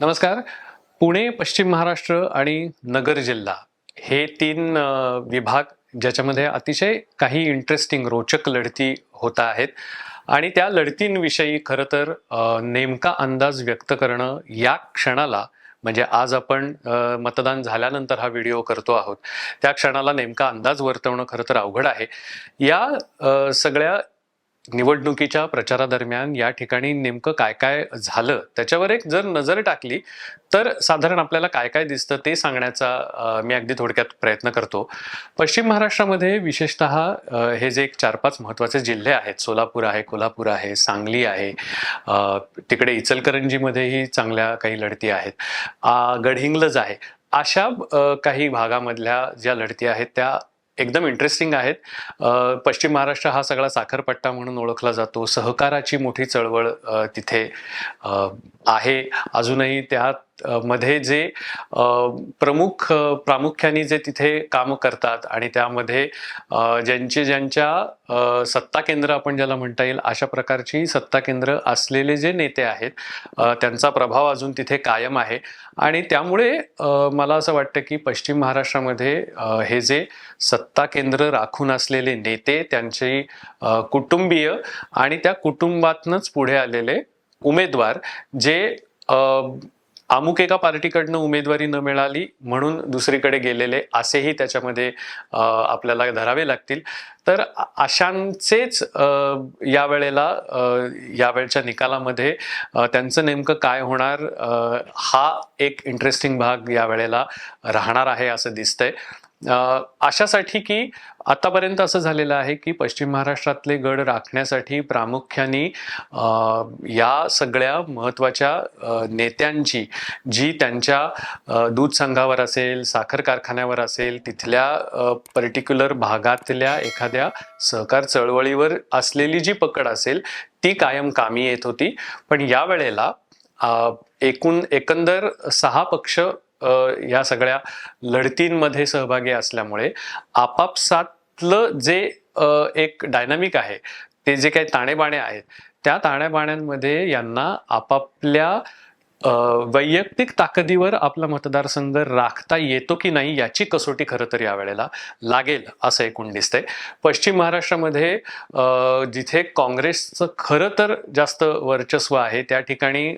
नमस्कार. पुणे पश्चिम महाराष्ट्र आणि नगर जिल्हा हे तीन विभाग ज्याच्यामध्ये अतिशय काही इंटरेस्टिंग रोचक लढती होत आहेत. आणि त्या लढतींविषयी खरं तर नेमका अंदाज व्यक्त करणं या क्षणाला म्हणजे आज आपण मतदान झाल्यानंतर हा व्हिडिओ करतो आहोत. त्या क्षणाला नेमका अंदाज वर्तवणं खरं तर अवघड आहे. या सगळ्या निवडणुकीच्या प्रचारादरम्यान या ठिकाणी नेमकं काय काय झालं? त्याच्यावर एक जर नजर टाकली तर साधारण आपल्याला काय काय दिसतं ते सांगण्याचा मी अगदी थोडक्यात प्रयत्न करतो. पश्चिम महाराष्ट्रामध्ये विशेषतः हे जे एक चार पाच महत्त्वाचे जिल्हे आहेत सोलापूर आहे कोल्हापूर आहे सांगली आहे तिकडे इचलकरंजीमध्येही चांगल्या काही लढती आहेत गडहिंग्लज आहे. अशा काही भागामधल्या ज्या लढती आहेत त्या एकदम इंटरेस्टिंग आहेत. पश्चिम महाराष्ट्र हा सगळा साखरपट्टा म्हणून ओळखला जातो. सहकाराची मोठी चळवळ तिथे आहे. अजूनही त्यात मध्ये जे प्रमुख प्रामुख्याने जे तिथे काम करतात आणि त्यामध्ये ज्यांचे ज्यांच्या सत्ता केंद्र आपण ज्याला म्हणता येईल अशा प्रकारची सत्ता केंद्र असलेले जे नेते आहेत त्यांचा प्रभाव अजून तिथे कायम आहे. आणि त्यामुळे मला असं वाटतं की पश्चिम महाराष्ट्रामध्ये हे जे सत्ता केंद्र राखून असलेले नेते त्यांचे कुटुंबीय आणि त्या कुटुंबातनच पुढे आलेले उमेदवार जे अमुक एका पार्टीकडनं उमेदवारी न मिळाली म्हणून दुसरीकडे गेलेले असेही त्याच्यामध्ये आपल्याला धरावे लागतील. तर अशांचेच या यावेळेला यावेळच्या निकालामध्ये त्यांचं नेमकं काय होणार हा एक इंटरेस्टिंग भाग यावेळेला राहणार आहे असं दिसतंय. अशासाठी की आतापर्यंत असं झालेलं आहे की पश्चिम महाराष्ट्रातले गड राखण्यासाठी प्रामुख्याने या सगळ्या महत्त्वाच्या नेत्यांची जी त्यांच्या दूध संघावर असेल साखर कारखान्यावर असेल तिथल्या पर्टिक्युलर भागातल्या एखाद्या सहकार चळवळीवर असलेली जी पकड असेल ती कायम कामी येत होती. पण या वेळेला एकूण एकंदर सहा पक्ष या सगळ्या लढतींमध्ये सहभागी असल्यामुळे आपापसातलं जे एक डायनामिक आहे ते जे काही ताणेबाणे आहेत त्या ताणेबाण्यांमध्ये यांना आपापल्या वैयक्तिक ताकदीवर आपला मतदारसंघ राखता येतो की नाही याची कसोटी खरं तर यावेळेला लागेल असं एकूण दिसतंय. पश्चिम महाराष्ट्रामध्ये जिथे काँग्रेसचं खरं तर जास्त वर्चस्व आहे त्या ठिकाणी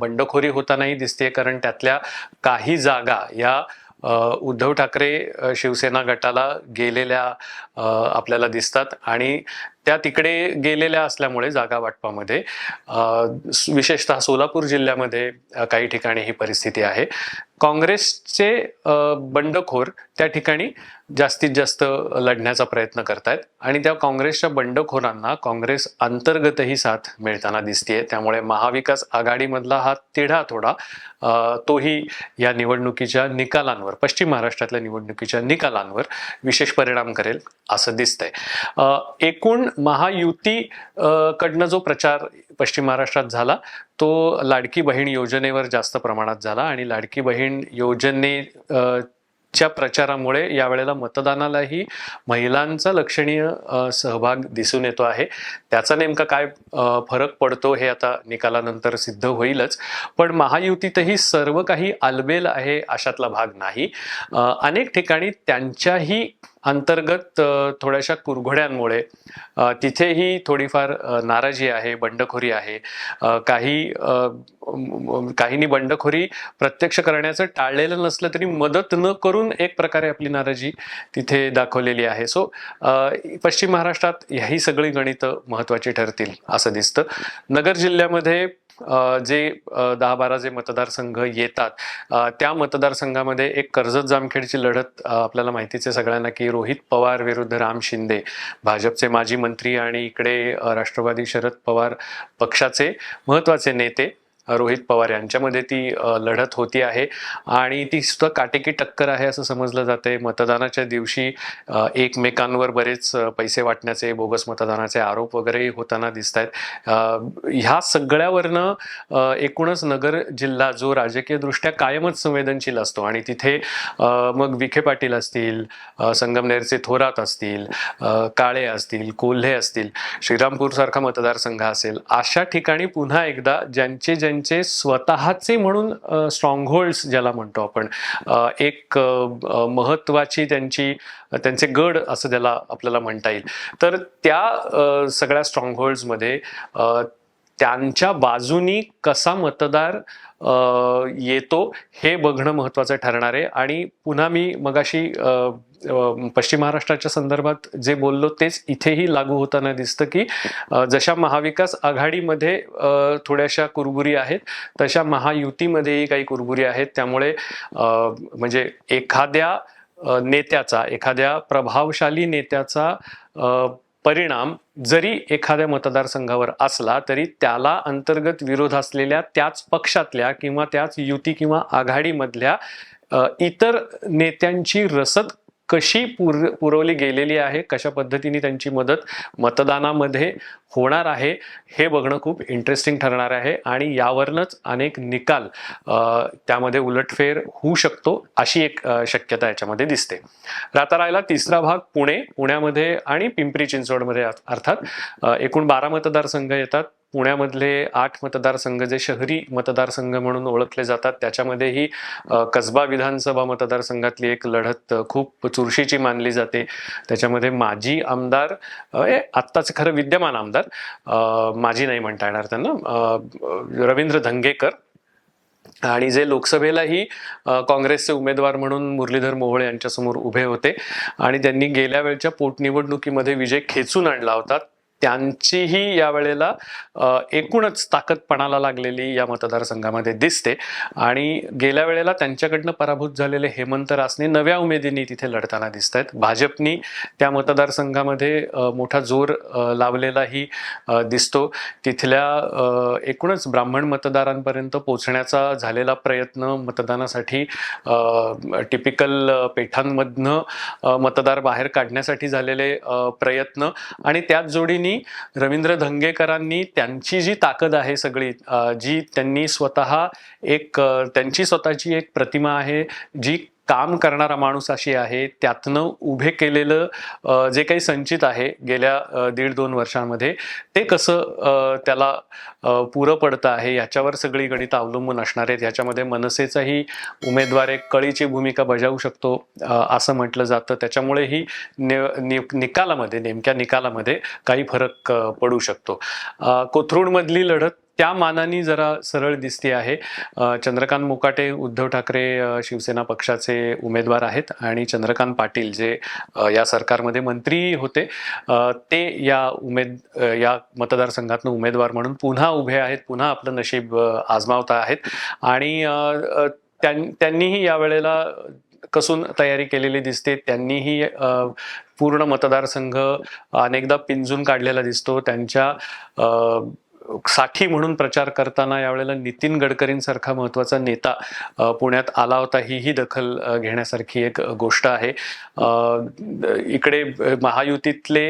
बंडखोरी होतानाही दिसते कारण त्यातल्या काही जागा या उद्धव ठाकरे शिवसेना गटाला गेलेल्या आपल्याला दिसतात. आणि त्या तिकडे गेलेल्या असल्यामुळे जागा वाटपामध्ये विशेषतः सोलापूर जिल्ह्यामध्ये काही ठिकाणी ही परिस्थिती आहे. काँग्रेसचे बंडखोर त्या ठिकाणी जास्तीत जास्त लढण्याचा प्रयत्न करतायत आणि त्या काँग्रेसच्या बंडखोरांना काँग्रेस अंतर्गतही साथ मिळताना दिसतीये. त्यामुळे महाविकास आघाडीमधला हा तिढा थोडा तोही या निवडणुकीच्या निकालांवर पश्चिम महाराष्ट्रातल्या निवडणुकीच्या निकालांवर विशेष परिणाम करेल असं दिसतंय. एकूण महायुती कडनं जो प्रचार पश्चिम महाराष्ट्रात झाला तो लाडकी बहीण योजनेवर जास्त प्रमाणात झाला आणि लाडकी बहीण योजने च्या प्रचारामुळे यावेळेला मतदानालाही महिलांचा लक्षणीय सहभाग दिसून येतो आहे. त्याचा नेमका काय फरक पडतो हे आता निकालानंतर सिद्ध होईलच. पण महायुतीतही सर्व काही आलबेल आहे अशातला भाग नाही. अनेक ठिकाणी त्यांच्याही अंतर्गत थोड्याशा कुरघोड्यांमुळे तिथेही थोडीफार नाराजी आहे बंडखोरी आहे. काही काहींनी बंडखोरी प्रत्यक्ष करण्याचं टाळलेलं नसलं तरी मदत न करून एक प्रकारे आपली नाराजी तिथे दाखवलेली आहे. सो पश्चिम महाराष्ट्रात ह्याही सगळी गणितं महत्त्वाची ठरतील असं दिसतं. नगर जिल्ह्यामध्ये जे दहा बारा जे मतदारसंघ येतात त्या मतदारसंघामध्ये एक कर्जत जामखेडची लढत आपल्याला माहितीच आहे सगळ्यांना की रोहित पवार विरुद्ध राम शिंदे भाजपचे माजी मंत्री आणि इकडे राष्ट्रवादी शरद पवार पक्षाचे महत्त्वाचे नेते रोहित पवार यांच्यामध्ये ती लढत होती आहे. आणि ती सुद्धा काटेकी टक्कर आहे असं समजलं जाते. मतदानाच्या दिवशी एकमेकांवर बरेच पैसे वाटण्याचे बोगस मतदानाचे आरोप वगैरे होताना दिसत आहेत ह्या सगळ्यावरनं एकूणच नगर जिल्हा जो राजकीयदृष्ट्या कायमच संवेदनशील असतो. आणि तिथे मग विखे पाटील असतील संगमनेरचे थोरात असतील काळे असतील कोल्हे असतील श्रीरामपूरसारखा मतदारसंघ असेल अशा ठिकाणी पुन्हा एकदा ज्यांचे ज्यांचे त्यांचे स्वतःचे म्हणून स्ट्रॉंग होल्ड्स ज्याला म्हणतो आपण एक महत्त्वाची त्यांची त्यांचे गड असं त्याला आपल्याला म्हणता येईल. तर त्या सगळ्या स्ट्रॉंग होल्ड्समध्ये त्यांच्या बाजूनी कसा मतदार येतो हे बघणं महत्त्वाचं ठरणार आहे. आणि पुन्हा मी मगाशी पश्चिम महाराष्ट्राच्या संदर्भात जे बोललो तेच इथेही लागू होताना दिसतं की जशा महाविकास आघाडीमध्ये थोड्याशा कुरबुरी आहेत तशा महायुतीमध्येही काही कुरबुरी आहेत. त्यामुळे म्हणजे एखाद्या नेत्याचा एखाद्या प्रभावशाली नेत्याचा परिणाम जरी एखाद्या मतदारसंघावर असला तरी त्याला अंतर्गत विरोध असलेल्या त्याच पक्षातल्या किंवा त्याच युती किंवा आघाडीमधल्या इतर नेत्यांची रसद कशी पुर पुरवली गेलेली आहे कशा पद्धतीने त्यांची मदत मतदानामध्ये होणार आहे हे बघणं खूप इंटरेस्टिंग ठरणार आहे आणि यावरनच अनेक निकाल त्यामध्ये उलटफेर होऊ शकतो अशी एक शक्यता याच्यामध्ये दिसते. राहता राहिला तिसरा भाग पुणे पुण्यामध्ये आणि पिंपरी चिंचवडमध्ये अर्थात एकूण बारा मतदारसंघ येतात. पुण्यामधले आठ मतदारसंघ जे शहरी मतदारसंघ म्हणून ओळखले जातात त्याच्यामध्येही कसबा विधानसभा मतदारसंघातली एक लढत खूप चुरशीची मानली जाते. त्याच्यामध्ये माजी आमदार ए, आत्ताच खरं विद्यमान आमदार माजी नाही म्हणता येणार त्यांना रवींद्र धंगेकर आणि जे लोकसभेलाही काँग्रेसचे उमेदवार म्हणून मुरलीधर मोहोळे यांच्यासमोर उभे होते. आणि त्यांनी गेल्या वेळच्या पोटनिवडणुकीमध्ये विजय खेचून आणला होता. त्यांचीही यावेळेला वेळेला एकूणच ताकदपणाला लागलेली या मतदारसंघामध्ये दिसते. आणि गेल्या वेळेला त्यांच्याकडनं पराभूत झालेले हेमंत रासने नव्या उमेदीने तिथे लढताना दिसत आहेत भाजपनी त्या मतदारसंघामध्ये मोठा जोर लावलेलाही दिसतो. तिथल्या एकूणच ब्राह्मण मतदारांपर्यंत पोचण्याचा झालेला प्रयत्न मतदानासाठी टिपिकल पेठांमधनं मतदार बाहेर काढण्यासाठी झालेले प्रयत्न आणि त्याच जोडीने रवींद्र धंगेकरांनी त्यांची जी ताकद आहे सगळी जी त्यांनी स्वतः एक त्यांची स्वतःची एक प्रतिमा आहे जी काम करणारा माणूस अशी आहे त्यातनं उभे केलेलं जे काही संचित आहे गेल्या दीड दोन वर्षांमध्ये ते कसं त्याला पुरं पडतं आहे याच्यावर सगळी गणित अवलंबून असणार आहेत. याच्यामध्ये मनसेचाही उमेदवार एक कळीची भूमिका बजावू शकतो असं म्हटलं जातं. त्याच्यामुळेही नि नि- निकालामध्ये नेमक्या निकालामध्ये काही फरक पडू शकतो. कोथरूडमधली लढत त्या मानाने जरा सरळ दिसते आहे. चंद्रकांत मुकाटे उद्धव ठाकरे शिवसेना पक्षाचे उमेदवार आहेत आणि चंद्रकांत पाटील जे या सरकारमध्ये मंत्री होते ते या उमेद या मतदारसंघातनं उमेदवार म्हणून पुन्हा उभे आहेत पुन्हा आपलं नशीब आजमावता आजमावत आहेत आणि त्यां- त्यांनीही यावेळेला कसून तयारी केलेली दिसते त्यांनीही पूर्ण मतदारसंघ अनेकदा पिंजून काढलेला दिसतो त्यांच्या साठी साखी म्हणून प्रचार करताना यावेळेला नितीन गडकरींसारखा महत्त्वाचा नेता पुण्यात आला होता. ही ही दखल घेण्यासारखी एक गोष्ट आहे. इकडे महायुतीतले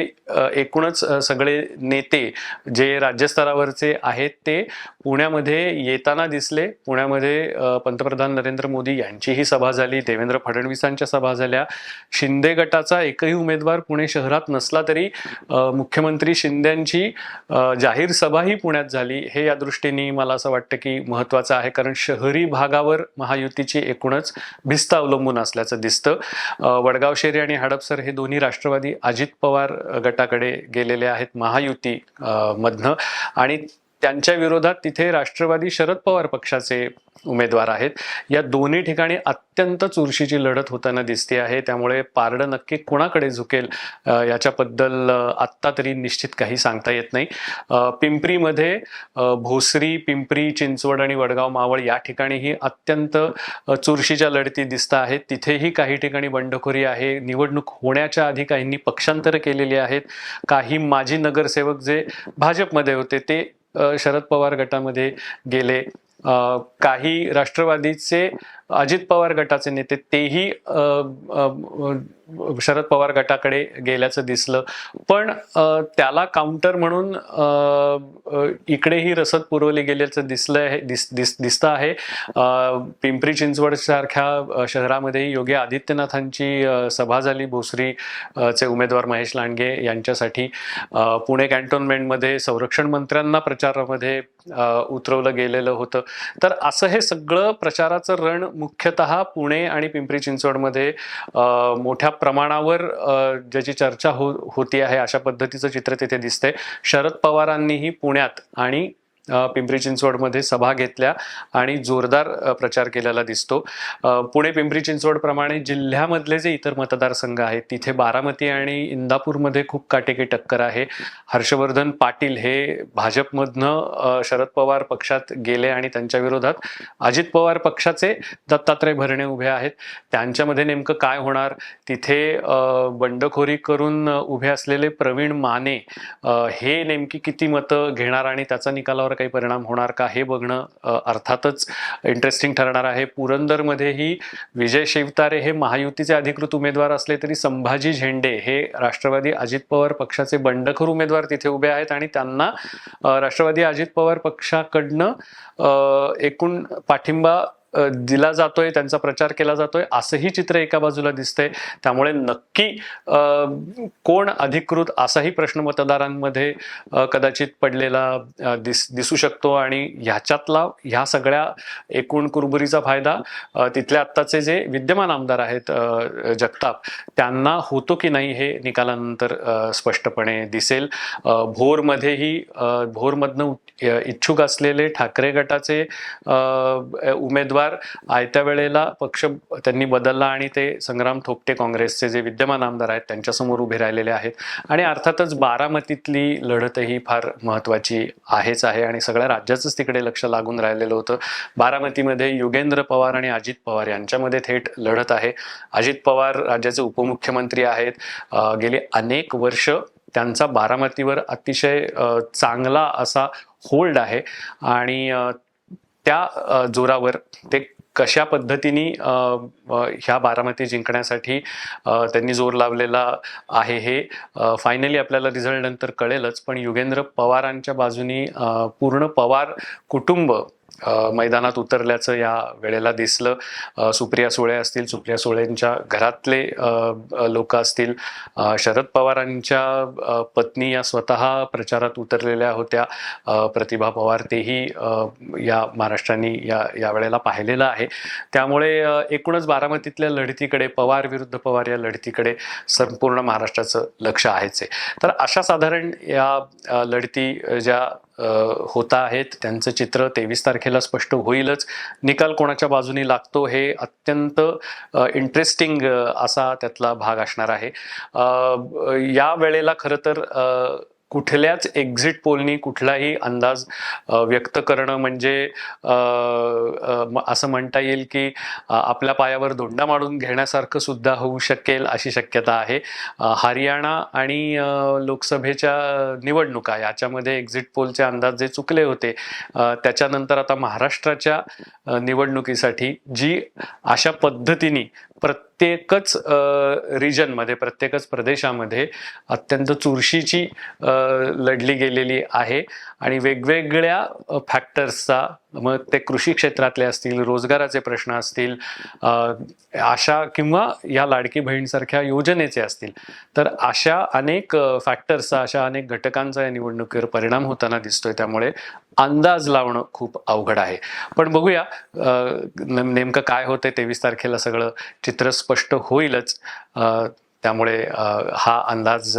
एकूणच सगळे नेते जे राज्यस्तरावरचे आहेत ते पुण्यामध्ये येताना दिसले. पुण्यामध्ये पंतप्रधान नरेंद्र मोदी यांचीही सभा झाली. देवेंद्र फडणवीसांच्या सभा झाल्या. शिंदे गटाचा एकही उमेदवार पुणे शहरात नसला तरी मुख्यमंत्री शिंदेची जाहीर सभाही पुण्यात झाली. हे या दृष्टीने मला असं वाटतं की महत्त्वाचं आहे. कारण शहरी भागावर महायुतीची एकूणच भिस्त अवलंबून असल्याचं दिसतं. वडगाव शेरी आणि हडपसर हे दोन्ही राष्ट्रवादी अजित पवार गटाकडे गेलेले आहेत महायुती मधनं. आणि त्यांच्या विरोधात तिथे राष्ट्रवादी शरद पवार पक्षाचे उमेदवार आहेत. या दोन्ही ठिकाणी अत्यंत चुरशीची लढत होताना दिसते आहे. त्यामुळे पारडं नक्की कोणाकडे झुकेल याच्याबद्दल आत्ता तरी निश्चित काही सांगता येत नाही. पिंपरीमध्ये भोसरी पिंपरी चिंचवड आणि वडगाव मावळ या ठिकाणीही अत्यंत चुरशीच्या लढती दिसत आहेत. तिथेही काही ठिकाणी बंडखोरी आहे. निवडणूक होण्याच्या आधी काहींनी पक्षांतर केलेली आहेत. काही माजी नगरसेवक जे भाजपमध्ये होते ते शरद पवार गटामध्ये गेले. अ, काही राष्ट्रवादीचे अजित पवार गटाचे नेते तेही शरद पवार गटाकडे गेल्याचं दिसलं. पण त्याला काउंटर म्हणून इकडेही रसद पुरवली गेल्याचं दिसलं आहे दिस दिस दिसतं आहे. पिंपरी चिंचवड सारख्या शहरामध्येही शहरामध्ये योगी आदित्यनाथांची सभा झाली. भोसरी चे उमेदवार महेश लांडगे यांच्यासाठी पुणे कॅन्टोन्मेंटमध्ये संरक्षण मंत्र्यांना प्रचारामध्ये उतरवलं गेलेलं होतं. तर असं हे सगळं प्रचाराचं रण मुख्यतः पुणे आणि पिंपरी चिंचवडमध्ये मोठ्या प्रमाणावर ज्याची चर्चा हो होती आहे अशा पद्धतीचं चित्र तिथे दिसते शरद पवारांनीही पुण्यात आणि पिंपरी चिंचवडमध्ये सभा घेतल्या आणि जोरदार प्रचार केलेला दिसतो. पुणे पिंपरी चिंचवडप्रमाणे जिल्ह्यामधले जे इतर मतदारसंघ आहेत तिथे बारामती आणि इंदापूरमध्ये खूप काटेकी टक्कर आहे. हर्षवर्धन पाटील हे भाजपमधनं शरद पवार पक्षात गेले आणि त्यांच्या विरोधात अजित पवार पक्षाचे दत्तात्रय भरणे उभे आहेत. त्यांच्यामध्ये नेमकं काय होणार? तिथे बंडखोरी करून उभे असलेले प्रवीण माने हे नेमकी किती मतं घेणार आणि त्याचा निकालावर काही परिणाम होणार का हे बघणं अर्थातच इंटरेस्टिंग ठरणार आहे. पुरंदरमध्येही विजय शिवतारे हे महायुतीचे अधिकृत उमेदवार असले तरी संभाजी झेंडे हे राष्ट्रवादी अजित पवार पक्षाचे बंडखोर उमेदवार तिथे उभे आहेत आणि त्यांना राष्ट्रवादी अजित पवार पक्षाकडनं एकूण पाठिंबा दिला जातोय त्यांचा प्रचार केला जातोय असंही चित्र एका बाजूला दिसतंय. त्यामुळे नक्की कोण अधिकृत असाही प्रश्न मतदारांमध्ये कदाचित पडलेला दिस दिसू शकतो आणि ह्याच्यातला ह्या सगळ्या एकूण कुरबुरीचा फायदा तिथले आत्ताचे जे विद्यमान आमदार आहेत जगताप त्यांना होतो की नाही हे निकालानंतर स्पष्टपणे दिसेल. भोरमध्येही भोरमधनं इच्छुक असलेले ठाकरे गटाचे उमेदवार उमेदवार आयत्या वेळेला पक्ष त्यांनी बदलला आणि ते संग्राम थोपटे काँग्रेसचे जे विद्यमान आमदार आहेत त्यांच्यासमोर उभे राहिलेले आहेत. आणि अर्थातच बारामतीतली लढतही फार महत्वाची आहेच आहे आणि सगळ्या राज्याचंच तिकडे लक्ष लागून राहिलेलं होतं. बारामतीमध्ये युगेंद्र पवार आणि अजित पवार यांच्यामध्ये थेट लढत आहे. अजित पवार राज्याचे उपमुख्यमंत्री आहेत. गेली अनेक वर्ष त्यांचा बारामतीवर अतिशय चांगला असा होल्ड आहे. आणि त्या जोरावर ते कशा पद्धतीने ह्या बारामती जिंकण्यासाठी त्यांनी जोर लावलेला आहे हे फायनली आपल्याला रिझल्ट नंतर कळेलच. पण युगेंद्र पवारांच्या बाजूनी पूर्ण पवार कुटुंब मैदानात उतरल्याचं या वेळेला दिसलं. सुप्रिया सुळे असतील सुप्रिया सुळेंच्या घरातले लोक असतील. शरद पवारांच्या पत्नी या स्वतः प्रचारात उतरलेल्या होत्या. प्रतिभा पवार तेही या महाराष्ट्राने या या वेळेला पाहिलेलं आहे. त्यामुळे एकूणच बारामतीतल्या लढतीकडे पवार विरुद्ध पवार या लढतीकडे संपूर्ण महाराष्ट्राचं लक्ष आहेच आहे. तर अशा साधारण या लढती ज्या होत आहेत त्यांचं चित्र तेवीस तारखेला स्पष्ट होईलच. निकाल कोणाच्या बाजूनी लागतो हे अत्यंत इंटरेस्टिंग असा त्यातला भाग असणार आहे. या वेळेला खरं तर कुठल्याच एक्झिट पोलनी कुठलाही अंदाज व्यक्त करणं म्हणजे म- असं म्हणता येईल की आपल्या पायावर धोंडा मारून घेण्यासारखं सुद्धा होऊ शकेल अशी शक्यता आहे. हरियाणा आणि लोकसभेच्या निवडणुका याच्यामध्ये एक्झिट पोलचे अंदाज जे चुकले होते त्याच्यानंतर आता महाराष्ट्राच्या निवडणुकीसाठी जी अशा पद्धतीने प्रत्येकच रिजनमध्ये प्रत्येकच प्रदेशामध्ये अत्यंत चुरशीची लढली गेलेली आहे आणि वेगवेगळ्या फॅक्टर्सचा मग ते कृषी क्षेत्रातले असतील रोजगाराचे प्रश्न असतील अशा किंवा या लाडकी बहीणसारख्या योजनेचे असतील तर अशा अनेक फॅक्टर्सचा अशा अनेक घटकांचा या निवडणुकीवर परिणाम होताना दिसतोय. त्यामुळे अंदाज लावणं खूप अवघड आहे. पण बघूया नेमकं काय होतंय तेवीस तारखेला सगळं चित्र स्पष्ट होईलच. त्यामुळे हा अंदाज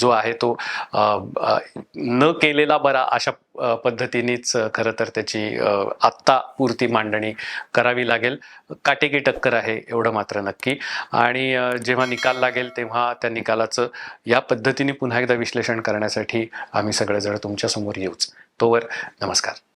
जो आहे तो न केलेला बरा अशा पद्धतीनेच खरं तर त्याची आत्ता पूर्ती मांडणी करावी लागेल. काटेकी टक्कर आहे एवढं मात्र नक्की. आणि जेव्हा निकाल लागेल तेव्हा त्या निकालाचं या पद्धतीने पुन्हा एकदा विश्लेषण करण्यासाठी आम्ही सगळेजण तुमच्यासमोर येऊच. तोवर नमस्कार.